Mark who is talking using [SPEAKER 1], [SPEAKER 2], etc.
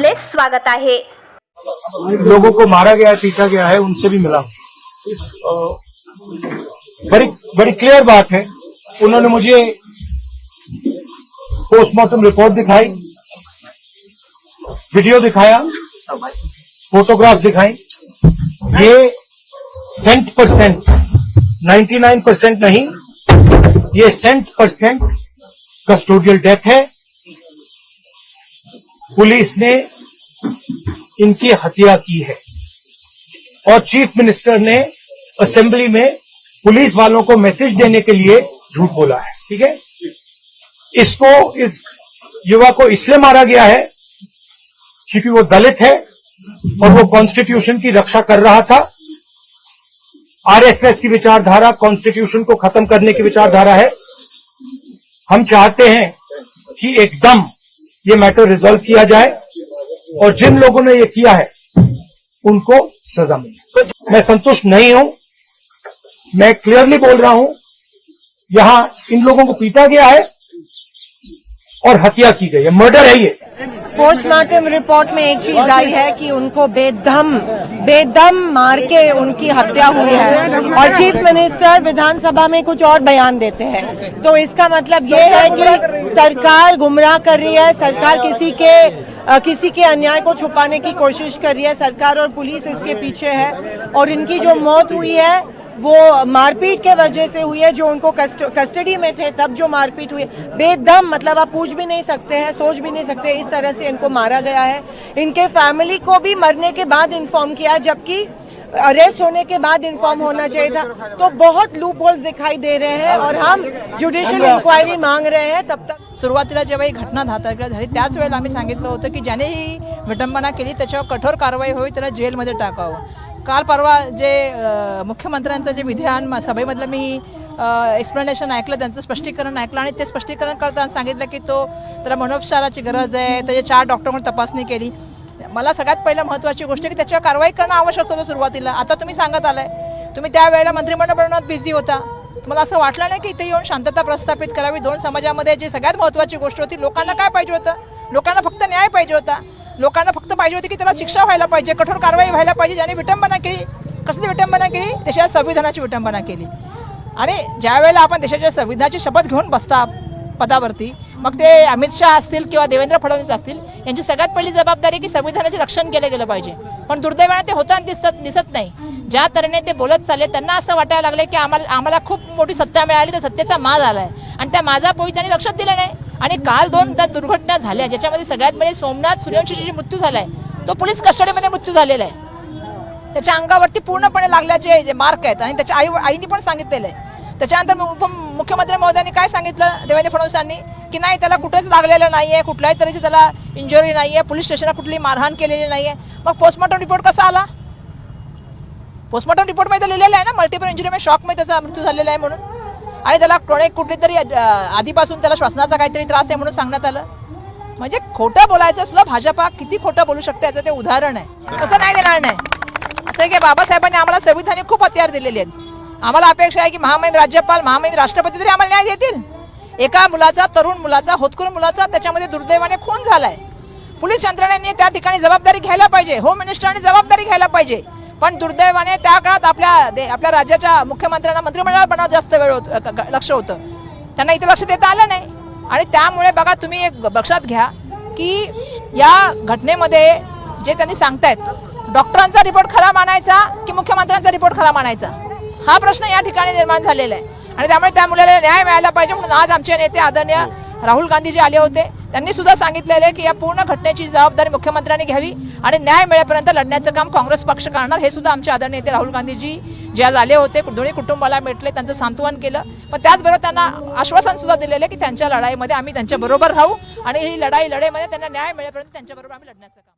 [SPEAKER 1] आपले स्वागत आहे.
[SPEAKER 2] लोगों को मारा गया है पीटा गया है, उनसे भी मिला बड़ी बड़ी क्लियर बात है। उन्होंने मुझे पोस्टमार्टम रिपोर्ट दिखाई वीडियो दिखाया फोटोग्राफ्स दिखाई। ये सेंट परसेंट 99 परसेंट नहीं, ये सेंट परसेंट कस्टोडियल डेथ है। पुलिस ने इनकी हत्या की है। और चीफ मिनिस्टर ने असेंबली में पुलिस वालों को मैसेज देने के लिए झूठ बोला है, ठीक है? इसको, इस युवा को इसलिए मारा गया है क्योंकि वो दलित है और वो कॉन्स्टिट्यूशन की रक्षा कर रहा था। आरएसएस की विचारधारा कॉन्स्टिट्यूशन को खत्म करने की विचारधारा है। हम चाहते हैं कि एकदम ये मैटर रिजोल्व किया जाए और जिन लोगों ने ये किया है, उनको सजा मिले। मैं संतुष्ट नहीं हूँ। मैं क्लियरली बोल रहा हूँ, यहाँ इन लोगों को पीटा गया है और हत्या की गई है। मर्डर है ये।
[SPEAKER 3] पोस्टमार्टम रिपोर्ट में एक चीज़ आई है कि उनको बेदम बेदम मार के उनकी हत्या हुई है। और चीफ मिनिस्टर विधानसभा में कुछ और बयान देते हैं। तो इसका मतलब ये है कि सरकार गुमराह कर रही है, सरकार किसी के किसी के अन्याय को छुपाने की कोशिश कर रही है, सरकार और पुलिस इसके पीछे है। और इनकी जो मौत हुई है वो मारपीट के वजह से हुई है जो उनको कस्ट, कस्टडी में थे तब जो मारपीट हुई बेदम मतलब आप पूछ भी नहीं सकते हैं सोच भी नहीं सकते इस तरह से इनको मारा गया है। इनके फैमिली को भी मरने के बाद इन्फॉर्म किया जबकि अरेस्ट होने के बाद इन्फॉर्म होना चाहिए था। तो बहुत लूप होल्स दिखाई दे रहे हैं और हम जुडिशियल इंक्वायरी मांग रहे हैं तब तक।
[SPEAKER 4] सुरुवातीला जेव्हा ही घटना तारखेला झाली त्याच वेळेला आम्ही सांगितलं होतं की ज्याने ही विटंबना केली त्याच्यावर कठोर कारवाई होईल त्याला जेलमध्ये टाकावं. काल परवा जे मुख्यमंत्र्यांचं जे विधान सभेमधलं मी एक्सप्लेनेशन ऐकलं त्यांचं स्पष्टीकरण ऐकलं आणि ते स्पष्टीकरण करताना सांगितलं की तो त्याला मनोपचाराची गरज आहे त्याचे चार डॉक्टर म्हणून तपासणी केली. मला सगळ्यात पहिलं महत्त्वाची गोष्ट की त्याच्यावर कारवाई करणं आवश्यक होतं सुरुवातीला. आता तुम्ही सांगत आलाय. तुम्ही त्यावेळेला मंत्रिमंडळ बनवण्यात बिझी होता. तुम्हाला असं वाटलं नाही की इथे येऊन शांतता प्रस्थापित करावी? दोन समाजामध्ये जी सगळ्यात महत्वाची गोष्ट होती लोकांना काय पाहिजे होतं? लोकांना फक्त न्याय पाहिजे होता. लोकांना फक्त पाहिजे होती की त्याला शिक्षा व्हायला पाहिजे कठोर कारवाई व्हायला पाहिजे ज्याने विटंबना केली. कसली विटंबना केली? देशाच्या संविधानाची विटंबना केली. आणि ज्यावेळेला आपण देशाच्या संविधानाची शपथ घेऊन बसता पदावरती मग ते अमित शहा असतील किंवा देवेंद्र फडणवीस असतील यांची सगळ्यात पहिली जबाबदारी की संविधानाचे रक्षण केलं गेलं पाहिजे. पण दुर्दैवाने ते होताना दिसत दिसत नाही. ज्या तऱ्हेने ते बोलत चालले त्यांना असं वाटायला लागलं की आम्हाला आम्हाला खूप मोठी सत्ता मिळाली तर सत्तेचा माज आलाय. आणि त्या माझा पोळी त्यांनी लक्षात दिलं नाही. आणि काल दोन त्या दुर्घटना झाल्या ज्याच्यामध्ये सगळ्यात पहिले सोमनाथ सूर्यवंशीची मृत्यू झालाय तो पोलीस कस्टडीमध्ये मृत्यू झालेला आहे. त्याच्या अंगावरती पूर्णपणे लागल्याचे जे मार्क आहेत आणि त्याच्या आई आईने पण सांगितलेलं आहे. त्याच्यानंतर मु- मुख्यमंत्री महोदयांनी काय सांगितलं देवेंद्र फडणवीसांनी? की नाही त्याला कुठेच लागलेलं नाहीये कुठल्याही तऱ्हेची त्याला इंजुरी नाहीये पोलीस स्टेशनला कुठली मारहाण केलेली नाहीये. मग पोस्टमॉर्टम रिपोर्ट कसा आला? पोस्टमॉर्टम रिपोर्टमध्ये लिहिलेला आहे ना मल्टिपल इंजुरी शॉकमध्ये त्याचा मृत्यू झालेला आहे म्हणून. आणि त्याला क्रोनिक कुठली तरी अ, आधीपासून त्याला श्वसनाचा काहीतरी त्रास आहे म्हणून सांगण्यात आलं. म्हणजे खोटं बोलायचं सुद्धा भाजपा किती खोटं बोलू शकते याचं ते उदाहरण आहे. कसं नाही देणार नाही. असं की बाबासाहेबांनी आम्हाला संविधानिक खूप हत्यार दिलेले आहेत. आम्हाला अपेक्षा आहे की महामहिम राज्यपाल महामहिम राष्ट्रपती तरी आम्हाला न्याय देतील. एका मुलाचा तरुण मुलाचा होतकरू मुलाचा त्याच्यामध्ये दुर्दैवाने खून झालाय. पोलीस यंत्रणेने त्या ठिकाणी जबाबदारी घ्यायला पाहिजे. होम मिनिस्टरांनी जबाबदारी घ्यायला पाहिजे. पण दुर्दैवाने त्या काळात आपल्या दे- आपल्या राज्याच्या मुख्यमंत्र्यांना मंत्रिमंडळात बनावं जास्त वेळ होत क- लक्ष होतं. त्यांना इथे लक्ष देता आलं नाही. आणि त्यामुळे बघा तुम्ही एक लक्षात घ्या की या घटनेमध्ये जे त्यांनी सांगतायत डॉक्टरांचा रिपोर्ट खरा मानायचा की मुख्यमंत्र्यांचा रिपोर्ट खरा मानायचा? हा प्रश्न या ठिकाणी निर्माण झालेला आहे. आणि त्यामुळे त्या मुलाला न्याय मिळायला पाहिजे म्हणून आज आमचे नेते आदरणीय राहुल गांधी जे आले होते. त्यांनी सुद्धा सांगितलेलं आहे की या पूर्ण घटनेची जबाबदारी मुख्यमंत्र्यांनी घ्यावी आणि न्याय मिळेपर्यंत लढण्याचं काम काँग्रेस पक्ष करणार. हे सुद्धा आमचे आदरणीय नेते राहुल गांधीजी जे आज आले होते दोन्ही कुटुंबाला भेटले त्यांचं सांत्वन केलं. पण त्याचबरोबर त्यांना आश्वासन सुद्धा दिलेलं आहे की त्यांच्या लढाईमध्ये आम्ही त्यांच्या बरोबर राहू आणि ही लढाई लढाईमध्ये त्यांना न्याय मिळेपर्यंत त्यांच्याबरोबर आम्ही लढण्याचं काम